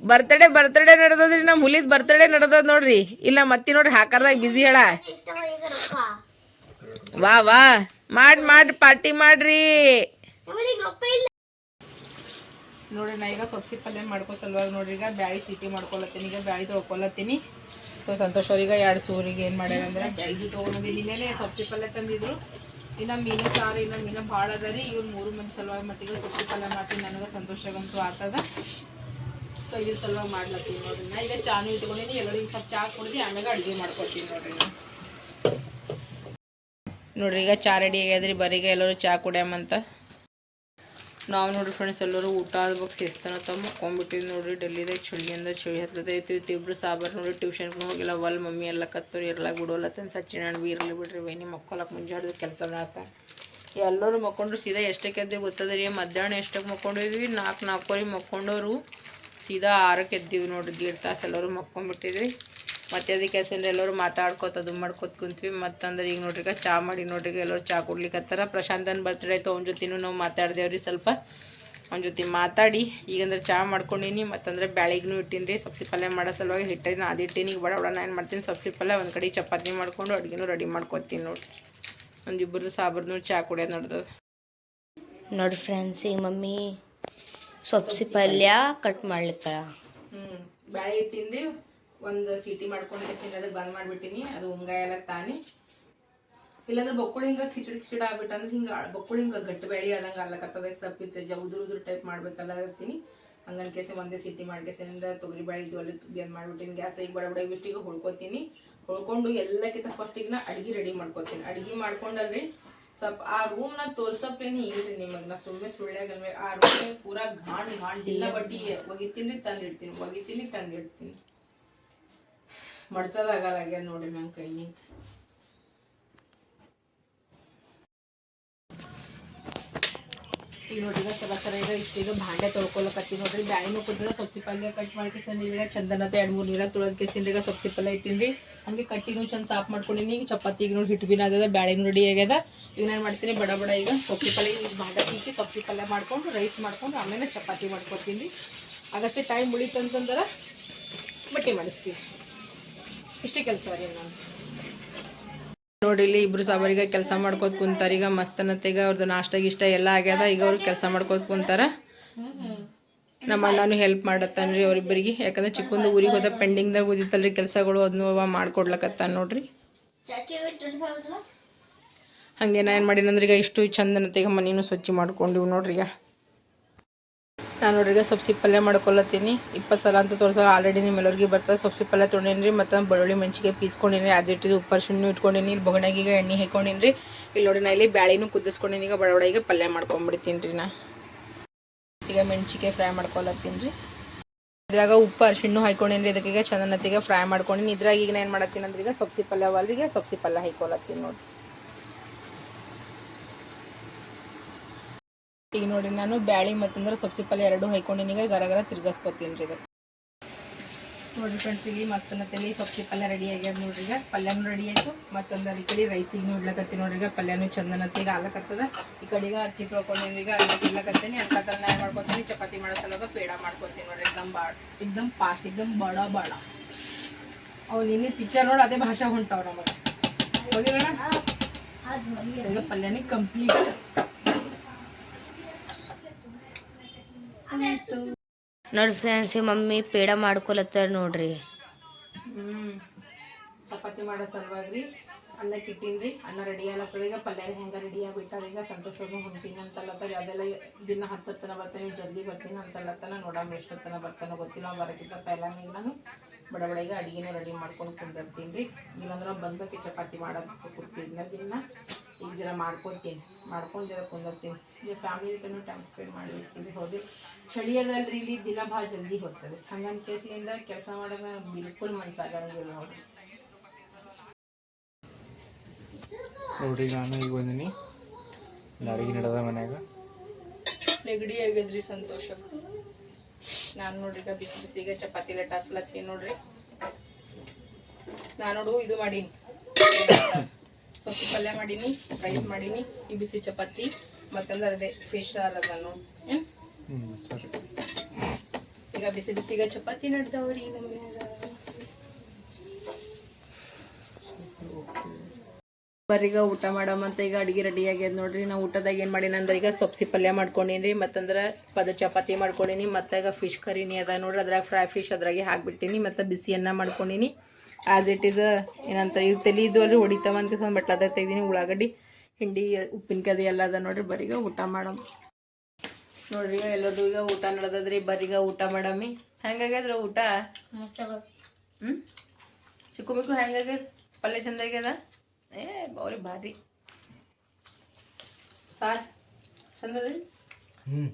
ಬರ್ತಡೇ ಬರ್ತಡೇ ನಡೆದದ್ರಿ ನಮ್ಮ ಹುಲಿದ್ ಬರ್ತಡೇ ನಡೆದದ ನೋಡ್ರಿ. ಇಲ್ಲ ಮತ್ತಿ ನೋಡ್ರಿ ಹಾಕರ್ದಾಗ ಬಿಸಿ ಹೇಳ. ವಾ ವಾ. ಮಾಡ್ ಮಾಡ್ ಪಾರ್ಟಿ ಮಾಡ್ರಿ. ನೋಡ್ರಿ ನಾ ಈಗ ಸೊಪ್ಸಿ ಪಲ್ಯ ಮಾಡ್ಕೋ ಸಲುವಾಗಿ ನೋಡ್ರಿ ಈಗ ಬ್ಯಾಳಿ ಸಿಟಿ ಮಾಡ್ಕೊಳತ್ತೀನಿ ಈಗ ಬ್ಯಾಳಿ ತೊಳ್ಕೊಳತ್ತೀನಿ. ಸೊ ಸಂತೋಷ್ ಅವ್ರಿಗೆ ಎರಡು ಸೂರಿಗೆ ಏನು ಮಾಡ್ಯಾರ ಅಂದ್ರೆ ಇದು ತೊಗೊಂಡು ನಿನ್ನೆನೆ ಸೊಪ್ಸಿ ಪಲ್ಯ ತಂದಿದ್ರು. ಇನ್ನು ಮೀನು ಸಾರು, ಇನ್ನು ಮೀನು ಭಾಳ ಅದ ರೀ. ಇವ್ರು ಮೂರು ಮಂದಿ ಸಲುವಾಗಿ ಮತ್ತೀಗ ಸೊಪ್ಪು ಪಲ್ಯ ಮಾಡ್ತೀನಿ. ನನಗೆ ಸಂತೋಷಗಂತೂ ಆಗ್ತದ. ಸೊ ಇದ್ರ ಸಲುವಾಗಿ ಮಾಡ್ಲತ್ತೀನಿ ನೋಡ್ರಿ ನಾ. ಈಗ ಚಾನು ಇಟ್ಕೊಂಡಿನಿ. ಎಲ್ಲರಿಗೂ ಸ್ವಲ್ಪ ಚಾ ಕುಡ್ದು ಆಮೇಲೆ ಅಡುಗೆ ಮಾಡ್ಕೊತೀನಿ ನೋಡ್ರಿ ನಾ. ನೋಡ್ರಿ, ಈಗ ಚಾ ರೆಡಿ ಆಗ್ಯದ್ರಿ. ಬರೀಗ ಎಲ್ಲರೂ ಚಾ ಕುಡಿಯಮಂತ. ನಾವು ನೋಡ್ರಿ ಫ್ರೆಂಡ್ಸ್ ಎಲ್ಲರೂ ಊಟ ಆದ್ಬೇಕು ಸೇಸ್ತಾನ ತಮ್ಮ ಮಕ್ಕೊಂಬಿಟ್ಟಿವಿ ನೋಡ್ರಿ. ಡೆಲ್ಲಿದಾಗ ಚಳಿ ಅಂದ್ರೆ ಚಳಿ ಹತ್ತದ ಐತಿ. ಇಬ್ರು ಸಾಬಾರ್ ನೋಡಿ ಟ್ಯೂಷನ್ಗೆ ಹೋಗಿಲ್ಲ. ಒಲ್ ಮಮ್ಮಿ ಎಲ್ಲ ಕತ್ತೋರಿ ಎಲ್ಲ ಬಿಡೋಲತ್ತನ್ ಸಚಿನ್ ಅಣ್ಣ ಇರಲಿ ಬಿಡ್ರಿ. ವೈನಿ ಮಕ್ಕೊಳಕ್ಕೆ ಮುಂಜಾಡ್ದು ಕೆಲಸ ಮಾಡತ್ತ ಎಲ್ಲರೂ ಮಕ್ಕೊಂಡ್ರು, ಸೀದಾ ಎಷ್ಟಕ್ಕೆ ಗೊತ್ತದ ರೀ? ಮಧ್ಯಾಹ್ನ ಎಷ್ಟಕ್ಕೆ ಮಕ್ಕೊಂಡಿದ್ವಿ? ನಾಲ್ಕು ನಾಲ್ಕುವರೆ ಮಕ್ಕೊಂಡವರು ಸೀದಾ ಆರಕ್ಕೆ ಎದ್ದೀವಿ ನೋಡ್ರಿ. ದೀಡ್ ತಾಸು ಎಲ್ಲರೂ ಮಕ್ಕೊಂಬಿಟ್ಟಿದ್ವಿ ಮತ್ತೆ ಅದಕ್ಕೆ ಅಂದ್ರೆ ಎಲ್ಲರೂ ಮಾತಾಡ್ಕೋತ ಅದು ಮಾಡ್ಕೋತ ಕುಂತ್ವಿ. ಮತ್ತಂದ್ರೆ ಈಗ ನೋಡ್ರಿಗ ಈಗ ಚಾ ಮಾಡಿ ನೋಡ್ರಿ ಈಗ ಎಲ್ಲರೂ ಚಾ ಕುಡ್ಲಿಕ್ಕತ್ತಾರ ಪ್ರಶಾಂತನ ಬರ್ತಡೇ ಆಯ್ತು ಅವ್ನ ಜೊತೆನೂ ನಾವು ಮಾತಾಡ್ದೇವ್ರಿ ಸ್ವಲ್ಪ. ಅವ್ನ ಜೊತೆ ಮಾತಾಡಿ ಈಗಂದ್ರೆ ಚಾ ಮಾಡ್ಕೊಂಡೀನಿ ಮತ್ತಂದ್ರೆ ಬ್ಯಾಳಿಗೂ ಇಟ್ಟಿನಿ ರೀ ಸಬ್ಸಿ ಪಲ್ಯ ಮಾಡೋ ಸಲುವಾಗಿ ಹಿಟ್ಟಿನ ಅದಿಟ್ಟೀನಿ ಈಗ ಬಡ ಬಡ ನಾನು ಏನು ಮಾಡ್ತೀನಿ ಸಬ್ಸಿ ಪಲ್ಯ ಒಂದು ಕಡೆ ಚಪಾತಿ ಮಾಡ್ಕೊಂಡು ಅಡುಗೆನೂ ರೆಡಿ ಮಾಡ್ಕೊತೀನಿ ನೋಡ್ರಿ. ಒಂದಿಬ್ಬರದು ಸಾಬ್ರದ್ದು ಚಾ ಕುಡಿಯೋದು ನಡ್ದದ. ನೋಡಿ ಫ್ರೆಂಡ್ಸ್ ಈ ಮಮ್ಮಿ ಸೊಪ್ಸಿ ಪಲ್ಯ ಕಟ್ ಮಾಡ್ಲಿಕ್ಕಳ. ಹ್ಞೂ ಬ್ಯಾಳೆ ಇಟ್ಟಿನ್ರಿ. ಒಂದು ಸಿಟಿ ಮಾಡ್ಕೊಂಡು ಕೆಸಿಂದ ಅದಕ್ಕೆ ಬಂದ್ ಮಾಡಿಬಿಟ್ಟಿನಿ, ಅದು ಉಂಗಾಯ ಎಲ್ಲ ತಾನಿ. ಇಲ್ಲಾಂದ್ರೆ ಬೊಕ್ಕುಳಿ ಹಿಂಗೆ ಕಿಚಡಿ ಕಿಚಡಿ ಆಗ್ಬಿಟ್ಟು ಅಂದ್ರೆ ಹಿಂಗೆ ಬೊಕ್ಕುಳಿ ಹಿಂಗೆ ಗಟ್ಟಿ ಬೆಳಿ ಆದಂಗೆ ಅಲ್ಲಕತ್ತದ ಸಪ್ಪಿತ್ತು ಉದುರು ಉದುರು ಟೈಪ್ ಮಾಡ್ಬೇಕಲ್ಲ ಇರ್ತೀನಿ ಹಂಗನ್ ಕೇಸಿ ಒಂದೇ ಸಿಟಿ ಮಾಡಿ ಕೇಸಿಂದ ತೊಗರಿ ಬೇಳೆ ಇದು ಅಲ್ಲಿ ಮಾಡ್ಬಿಟ್ಟಿನಿ, ಗ್ಯಾಸ್ ಈಗ ಬಡ ಬಡ ಇಷ್ಟಿಗೆ ಹುಳ್ಕೊತೀನಿ ಹೊಳ್ಕೊಂಡು ಎಲ್ಲಕ್ಕಿಂತ ಫಸ್ಟಿಗೆ ನಾ ಅಡ್ಗೆ ರೆಡಿ ಮಾಡ್ಕೊತೀನಿ. ಅಡ್ಗೆ ಮಾಡ್ಕೊಂಡಲ್ರಿ ಸ್ವಲ್ಪ ಆ ರೂಮ್ನ ತೋರ್ಸಪ್ಪೇನು ಇಲ್ರಿ ನಿಮಗೆ. ನಾ ಸುಮ್ಮನೆ ಸುಳ್ಳೆ ಅನ್ಬೇಕು ಆ ರೂಮ್ ಪೂರಾ ಘಾಣ್ ಘಾಣ್ ಇಲ್ಲ ಬಡ್ಡಿ ಒಗಿತೀನಿ, ತಂದಿಡ್ತೀನಿ ಒಗಿತೀನಿ, ತಂದಿಡ್ತೀನಿ. ಮಡ್ಚೋದಾಗಲ್ಲ ನೋಡಿ ನಂಗೆ ಕೈ. ನಿಂತು ಈಗ ನೋಡಿ ಈಗ ಸಲ ಸರ ಈಗ ಈಗ ಭಾಂಡೆ ತೊಳ್ಕೊಳಕತ್ತಿ ನೋಡ್ರಿ. ಬ್ಯಾಳಿನೂ ಕುದ್ದ ಸೊಪ್ಸಿ ಪಲ್ಯ ಕಟ್ ಮಾಡ್ಕೆ ಸಣ್ಣ ಈಗ ಚಂದನತ ಎರಡು ಮೂರು ನೀರ ತೊಳೆದ ಕೇಸಿನ ಈಗ ಸಬ್ಸಿ ಪಲ್ಯ ಇಟ್ಟಿನ್ರಿ. ಹಂಗೆ ಕಟ್ಟಿನೂ ಚಂದ ಸಾಫ್ ಮಾಡ್ಕೊಂಡಿನಿ ಈಗ ಚಪಾತಿ ಈಗ ನೋಡಿ ಹಿಟ್ಟು ಬಿನ ಆಗ್ಯದ ಬ್ಯಾಳಿನೂ ರೆಡಿ ಆಗ್ಯದ. ಈಗ ನಾನು ಮಾಡ್ತೀನಿ ಬಡ ಬಡ ಈಗ. ಸೊಪ್ಪಿ ಪಲ್ಯ ಈಗ ಭಾಂಡೆ ತೀಕಿ ಸೊಪ್ಪಿ ಪಲ್ಯ ಮಾಡ್ಕೊಂಡು ರೈಸ್ ಮಾಡ್ಕೊಂಡು ಆಮೇಲೆ ಚಪಾತಿ ಮಾಡ್ಕೊತೀನಿ ಆಗಷ್ಟೇ ಟೈಮ್ ಉಳಿತಂತಂದ್ರೆ ಬಟ್ಟೆ ಮಾಡಿಸ್ತೀವಿ ಇಷ್ಟೇ ಕೆಲಸ ರೀ ನಾನು ನೋಡಿ ಇಲ್ಲಿ ಇಬ್ರು ಸಾಬರಿಗ ಕೆಲಸ ಮಾಡ್ಕೋತ ಕುಂತಾರ. ಈಗ ಮಸ್ತನತೆಗ ಅವ್ರದ್ದು ನಾಷ್ಟ ಇಷ್ಟ ಎಲ್ಲ ಆಗ್ಯದ. ಈಗ ಅವ್ರು ಕೆಲಸ ಮಾಡ್ಕೋತ ಕುಂತಾರ. ನಮ್ಮ ಅಣ್ಣನು ಹೆಲ್ಪ್ ಮಾಡತ್ತಾನ್ರಿ ಅವ್ರಿಬ್ಬರಿಗೆ ಯಾಕಂದ್ರೆ ಚಿಕ್ಕಂದು ಊರಿಗೆ ಹೋದ ಪೆಂಡಿಂಗ್ದಾಗ ಉದಿತಲ್ರಿ ಕೆಲಸಗಳು ಅದನ್ನು ಅವ ಮಾಡ್ಕೊಡ್ಲಕತ್ತಾನ ನೋಡ್ರಿ. ಹಂಗೆ ನಾ ಏನು ಮಾಡೀನಂದ್ರೆ ಈಗ ಇಷ್ಟು ಚಂದನತೆಗ ಮನೇನು ಸ್ವಚ್ಛ ಮಾಡ್ಕೊಂಡಿವು ನೋಡ್ರಿ ಈಗ. ನಾನು ನೋಡ್ರಿಗೆ ಸಬ್ಸಿ ಪಲ್ಯ ಮಾಡ್ಕೊಳತ್ತೀನಿ. ಇಪ್ಪತ್ತು ಸಲ ಅಂತ ತೋರ್ಸಲ್ಲ ಆಲ್ರೆಡಿ ನಿಮ್ಮೆಲ್ಲರಿಗೆ ಬರ್ತದೆ ಸೊಪ್ಸಿ ಪಲ್ಯ ತೊಗೊಂಡೇನಿ ಮತ್ತು ಬೆಳ್ಳುಳ್ಳಿ ಮೆಣಸಿಗೆ ಪೀಸ್ಕೊಂಡಿನಿ ಅದು ಇಟ್ಟಿದ್ದು ಉಪ್ಪು ಅರ್ಶಿಣ್ಣು ಇಟ್ಕೊಂಡಿನಿ, ಇಲ್ಲಿ ಬೊಗಣಾಗಿಗೆ ಎಣ್ಣೆ ಹಾಕೊಂಡಿನಿ ಇಲ್ಲಿ ನೋಡಿ ನಾ ಇಲ್ಲಿ ಬ್ಯಾಳಿನೂ ಕುದಿಸ್ಕೊಂಡಿನಿ, ಈಗ ಬಡ ಬಡ ಈಗ ಪಲ್ಯ ಮಾಡ್ಕೊಂಬಿಡ್ತೀನಿ ರೀ ನಾ. ಈಗ ಮೆಣಸಿಗೆ ಫ್ರೈ ಮಾಡ್ಕೊಳತ್ತೀನಿ ರೀ ಇದ್ರಾಗ ಉಪ್ಪು ಅರ್ಶಿಣ್ಣು ಹಾಕೊಂಡೇನಿ ಇದಕ್ಕೆ ಈಗ ಚಂದನತಿಗೆ ಫ್ರೈ ಮಾಡ್ಕೊಂಡಿನಿ. ಇದ್ರಾಗ ಈಗ ಏನು ಮಾಡತ್ತೀನಿ ಅಂದ್ರೆ, ಈಗ ಸೊಪ್ಸಿ ಪಲ್ಯ ಅವಲ್ರಿ ಈಗ ಸಬ್ಸಿ ಪಲ್ಯ ಹಾಕೊಳತ್ತೀನಿ ನೋಡಿ ಈಗ ನೋಡಿ ನಾನು ಬ್ಯಾಳಿ ಮತ್ತಂದ್ರೆ ಸಬ್ಸಿ ಪಲ್ಯ ಎರಡು ಹಾಕೊಂಡಿನಿ ಈಗ ಗರ ಗರ ತಿರ್ಗಸ್ಕೊತೀನಿ ರೀ ಇದು. ನೋಡ್ರಿ ಫ್ರೆಂಡ್ಸ್ ಇಲ್ಲಿ ಮಸ್ತನತ್ತಲ್ಲಿ ಸಬ್ಸಿ ಪಲ್ಯ ರೆಡಿ ಆಗ್ಯದ ನೋಡ್ರಿ ಈಗ. ಪಲ್ಯನೂ ರೆಡಿ ಆಯ್ತು. ಮತ್ತೊಂದ ಈ ಕಡೆ ರೈಸಿಗೆ ನೋಡ್ಲಕತ್ತಿ ನೋಡ್ರಿ ಈಗ. ಪಲ್ಯನೂ ಚಂದನತ್ತಿ ಈಗ ಆಗ್ಲಕತ್ತದ. ಈ ಕಡೆಗೆ ಅಕ್ಕಿ ತೊಳ್ಕೊಂಡಿನಿ ಈಗ ಅಕ್ಕಿ ತಿರ್ಲಕತ್ತೀನಿ. ಅಕ್ಕ ಥರ ನಾ ಮಾಡ್ಕೊತೀನಿ? ಚಪಾತಿ ಮಾಡೋ ಸಲುವಾಗ ಪೇಡ ಮಾಡ್ಕೊತೀನಿ ನೋಡ್ರಿ. ಎಕ್ದಮ್ ಬಾಡ್ ಎಕ್ದಮ್ ಫಾಸ್ಟ್ ಎಕ್ದಮ್ ಬಡ ಬಡ. ಅವ್ ನಿನ್ನೆ ಪಿಕ್ಚರ್ ನೋಡಿ ಅದೇ ಭಾಷೆ ಹೊಂಟವ್ ನಮಗೆ ಹೋಗಿರೋಣ ಈಗ ಪಲ್ಯನೇ ಕಂಪ್ಲೀಟ್ ನೋಡಿ ಫ್ರೆಂಡ್ಸ್ ಮಮ್ಮಿ ಪೇಡ ಮಾಡ್ಕೊಲತ್ತಾರ ನೋಡ್ರಿ. ಚಪಾತಿ ಮಾಡೋ ಸಲುವಾಗಿ ಅನ್ನ ಕಿಟ್ಟಿನ್ರಿ, ಅನ್ನ ರೆಡಿ ಆಗ್ಲತ್ತದ. ಈಗ ಪಲ್ಯ ಹೆಂಗ ರೆಡಿ ಆಗ್ಬಿಟ್ಟದ. ಈಗ ಸಂತೋಷವಾಗಿ ಹೊಂಟೀನಿ ಅಂತಲ್ಲತ್ತಾರ ಅದೆಲ್ಲ ದಿನ ಹತ್ತತ್ತನ ಬರ್ತೇನೆ ಜಲ್ದಿ ಬರ್ತೀನಿ ಅಂತಲ್ಲತ್ತನ ನೋಡಮ್ಮ ಎಷ್ಟೊತ್ತನ ಬರ್ತಾನ ಗೊತ್ತಿಲ್ಲ. ಬರಕ್ಕಿಂತ ಈಗ ನಾನು ಬಡ ಬಡ ರೆಡಿ ಮಾಡ್ಕೊಂಡು ಕುಂದಿರ್ತೀನಿ ರೀ ಇಲ್ಲಾಂದ್ರೆ ಬಂದಕ್ಕೆ ಚಪಾತಿ ಮಾಡೋದಕ್ಕೆ ಕೊಡ್ತಿದ್ನ ದಿನ. ಈಗ ಜರ ಮಾಡ್ಕೊತೀನಿ. ಮಾಡ್ಕೊಂಡು ಜರ ಕುಂದಿರ್ತೀನಿ. ಈಗ ಫ್ಯಾಮಿಲಿ ಜೊತೆನೂ ಟೈಮ್ ಸ್ಪೆಂಡ್ ಮಾಡಿರ್ತೀನಿ ಹೌದು ಚಳಿ ಅದಲ್ರಿ ಇಲ್ಲಿ ದಿನ ಭಾಳ ಜಲ್ದಿ ಹೋಗ್ತದೆ. ಹಂಗಂತ ಕೇಸಿಯಿಂದ ಕೆಲಸ ಮಾಡೋಕೆ ಬಿಲ್ಕುಲ್ ಮನಸ್ಸಾಗಂಗಿಲ್ಲ ನೋಡಿ ನೋಡ್ರಿ ನಾನು ಈಗ ಬಂದಿನಿ. ಅಡಿಗೆ ನಡೆದ ಮನ್ಯಾಗ. ನೆಗಡಿ ಆಗ್ಯದ್ರಿ ಸಂತೋಷ. ನಾನು ನೋಡ್ರಿ ಈಗ ಬಿಸಿ ಬಿಸಿಗೆ ಚಪಾತಿ ಲಟ್ಟಾಸ್ಲತ್ತೀನಿ ನೋಡ್ರಿ. ನಾನು ನೋಡು ಇದು ಮಾಡೀನಿ. ಸೊಪ್ಪು ಪಲ್ಯ ಮಾಡೀನಿ ರೈಸ್ ಮಾಡೀನಿ ಈ ಬಿಸಿ ಚಪಾತಿ ಮತ್ತಂದ್ರೆ ಅದೇ ಫಿಶ್ ನಾನು ಸರಿ. ಈಗ ಬಿಸಿ ಬಿಸಿಗೆ ಚಪಾತಿ ನಡ್ದವ್ರಿ ನಮ್ಮ ಬರೀಗ ಊಟ ಮಾಡಮಂತ ಈಗ ಅಡಿಗೆ ರೆಡಿ ಆಗ್ಯದ ನೋಡ್ರಿ. ನಾ ಊಟದಾಗ ಏನು ಮಾಡೀನಿ ಅಂದ್ರೆ ಈಗ ಸೊಪ್ಸಿ ಪಲ್ಯ ಮಾಡ್ಕೊಂಡೀನಿ ಮತ್ತಂದ್ರ ಪದ ಚಪಾತಿ ಮಾಡ್ಕೊಂಡೀನಿ ಮತ್ತು ಈಗ ಫಿಶ್ ಕರಿನಿ ಅದ ನೋಡ್ರಿ. ಅದ್ರಾಗ ಫ್ರೈ ಫಿಶ್ ಅದ್ರಾಗೆ ಹಾಕ್ಬಿಟ್ಟಿನಿ ಮತ್ತು ಬಿಸಿ ಅನ್ನ ಮಾಡ್ಕೊಂಡೀನಿ. ಆಸ್ ಇಟ್ ಇಸ್ ಏನಂತ ಇವು ತಲೆ ಇದ್ವಲ್ರಿ ಹೊಡಿತಾವ ಅಂತ ಒಂದು ಬಟ್ಲದಾಗ ತೆಗ್ದೀನಿ. ಉಳ್ಳಾಗಡ್ಡಿ ಹಿಂಡಿ ಉಪ್ಪಿನಕಾಯಿ ಎಲ್ಲ ಅದ ನೋಡ್ರಿ. ಬರೀಗ ಊಟ ಮಾಡಮ್. ನೋಡ್ರಿ ಈಗ ಎಲ್ಲರದು ಈಗ ಊಟ ನಡೆದದ್ರಿ. ಬರೀಗ ಊಟ ಮಾಡಮ್ಮಿ. ಹೆಂಗಾಗ್ಯದ್ರ ಊಟ? ಹ್ಞೂ ಚಿಕ್ಕು ಮಿಕ್ಕು ಹೆಂಗಾಗ್ಯದ? ಪಲ್ಯ ಚಂದ ಆಗ್ಯದ ಏ ಬೌರಿ ಭಾರಿ. ಸಾರ್ ಚಂದ್ರಿ ಹ್ಞೂ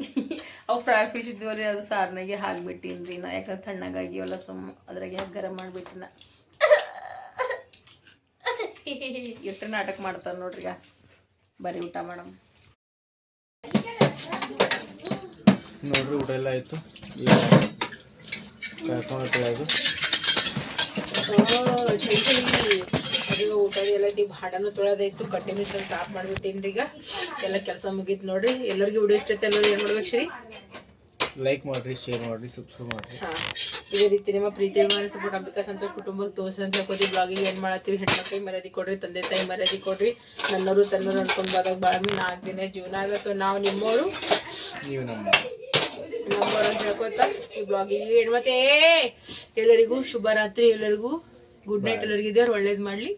ಅವು ಫ್ರೈ ಫಿಶ್ ರೀ ಅದು ಸಾರ್ನಾಗೆ ಹಾಕ್ಬಿಟ್ಟಿನ್ರಿ ನಾ ಯಾಕಂದ್ರೆ ತಣ್ಣಗಾಗಿವಲ್ಲ ಸುಮ್ಮ ಅದ್ರಾಗೆ ಹಾಕಿ ಗರಂ ಮಾಡಿಬಿಟ್ಟಿನ. ಎಷ್ಟು ನಾಟಕ ಮಾಡ್ತಾರೆ ನೋಡ್ರಿ ಈಗ. ಬರೀ ಊಟ ಮಾಡಮ್. ನೋಡ್ರಿ ಊಟ ಎಲ್ಲ ಆಯಿತು. ಈಗ ಊಟ ಎಲ್ಲ ಈಗ ಭಾಂಡನು ತೊಳೆದಾಯ್ತು ಕಟ್ಟಿನ ಸ್ಟಾಪ್ ಸಾಫ್ ಮಾಡ್ಬಿಟ್ಟೇನ್ರಿ ಈಗ. ಎಲ್ಲ ಕೆಲಸ ಮುಗೀತು ನೋಡ್ರಿ. ಎಲ್ಲರಿಗೂ ವಿಡಿಯೋ ಇಷ್ಟ ಐತೆ ಎಲ್ಲರೂ ಏನು ಮಾಡ್ಬೇಕು ಶ್ರೀ? ಲೈಕ್ ಮಾಡ್ರಿ ಶೇರ್ ಮಾಡ್ರಿ ಸಬ್ಸ್ಕ್ರೈಬ್ ಮಾಡ್ರಿ. ಹಾಂ. ಇದೇ ರೀತಿ ನಿಮ್ಮ ಪ್ರೀತಿ ಮಾಡಿ ಸಪೋರ್ಟ್ ಅಂಬಿಕಾ ಸಂತೋಷ್ ಕುಟುಂಬಕ್ಕೆ ತೋರ್ಸ್ರಿ ಅಂತ ಹೇಳ್ಕೊತೀವಿ. ಬ್ಲಾಗಿಗೆ ಏನು ಮಾಡತ್ತೀವಿ? ಹೆಣ್ಮಕ್ಳಿಗೆ ಮರ್ಯಾದೆ ಕೊಡ್ರಿ ತಂದೆ ತಾಯಿ ಮರ್ಯಾದೆ ಕೊಡ್ರಿ. ನನ್ನವರು ತನ್ನವರು ಅನ್ಕೊಂಡು ಬಾದಾಗ ಭಾಳ ನಾಲ್ಕು ದಿನ ಜೀವನ ಆಗತ್ತೋ. ನಾವು ನಿಮ್ಮವರು ನೀವು ನಮ್ಮ ನಮ್ಮವ್ರು ಅಂತ ಹೇಳ್ಕೊತ. ಈ ಬ್ಲಾಗಿಗೆ ಏ ಎಲ್ಲರಿಗೂ ಶುಭರಾತ್ರಿ ಎಲ್ಲರಿಗೂ. ಗುಡ್ ನೈಟ್ ಎಲ್ಲರಿಗೂ ದೇವ್ರು ಒಳ್ಳೇದು ಮಾಡಲಿ.